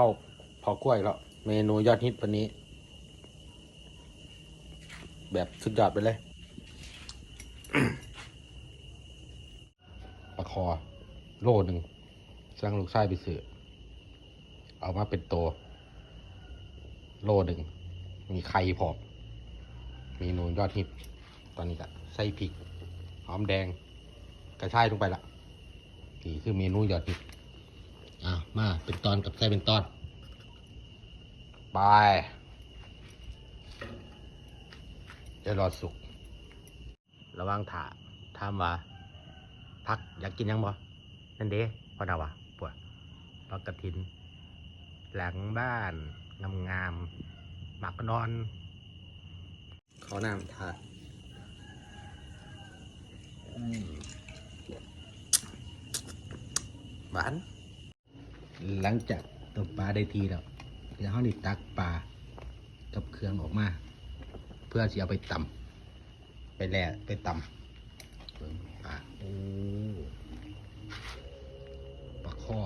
ข้าพอกล้วยแล้ว เมนูยอดฮิตวันนี้ แบบสุดยอดไปเลยปลาคอ โลหนึ่งสร้างลูกไส้ไปซื้อเอามาเป็นตัว โลหนึ่ง มีไข่พอมเมนูยอดฮิต ตอนนี้ก็ใส่พริก หอมแดง กระชายลงไปละนี่คือเมนูยอดฮิต อะมาเป็นตอนกับใส่เป็นตอน ไป เดี๋ยวรอสุก ระว่างถาถามว่าพักอยากกินยังบ่นั่นเด้พอดาวะปวดพักกระถิน หลังบ้านงามงามๆหมักนอน เขาน้ำถาหวาน หลังจากตกปลาได้ทีแล้วเดี๋ยวเขานี่ตักปลากับเครื่องออกมา เพื่อจะเอาไปตำไปแล่ไปตำเบิ่งปลาโอ้ปลาข้อ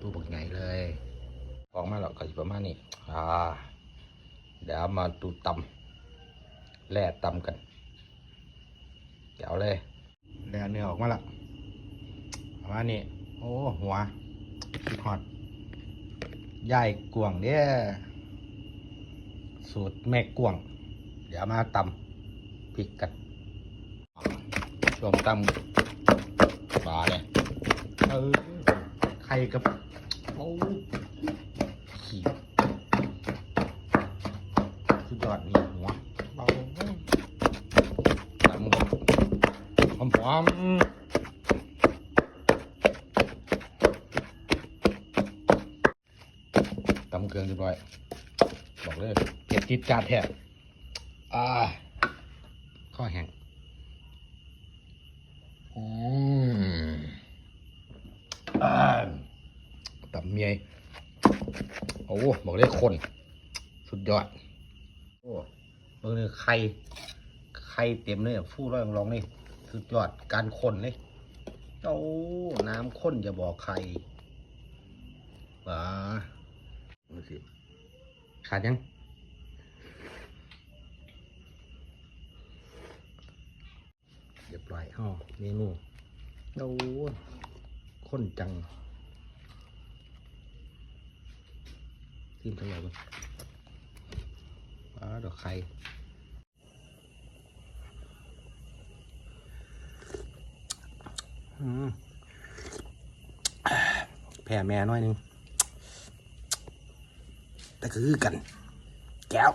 ตัวบักใหญ่เลยออกมาแล้วก็จะประมาณนี้อ่าเดี๋ยวมาดูตำแล่ตำกันเดี๋ยวเลยแล่เนื้อออกมาและประมาณนี้โอ้หัว คิดฮอดย่ายกวงเนี่ยสูตรแม่กวง เดี๋ยวมาตำพริกกันช่วงตำปลาเลยเออไข่กับโอ้ขี้สุดยอดนี่หัวเบาตำหอมหอม ตำเครื่องเรียบร้อย บอกเลยเผ็ดจิดจาดแท้อ่าข้อแห้งอืมอ่าตำเมียโอ้บอกเลยคน สุดยอด โอ้บิ่งเลยไข่ไข่เต็มเลยฟู่ร้อยลองนี่สุดยอดการคนเลยโอ้น้ำข้นอย่าบอกใครว้า ดูสิขาดยัง เรียบร้อยห่อเมนูโอ้ข้นจังทิมทั้งหมดเลยปลาดอกไข่แผ่แม่น้อยหนึง แต่คือกัน แก้ว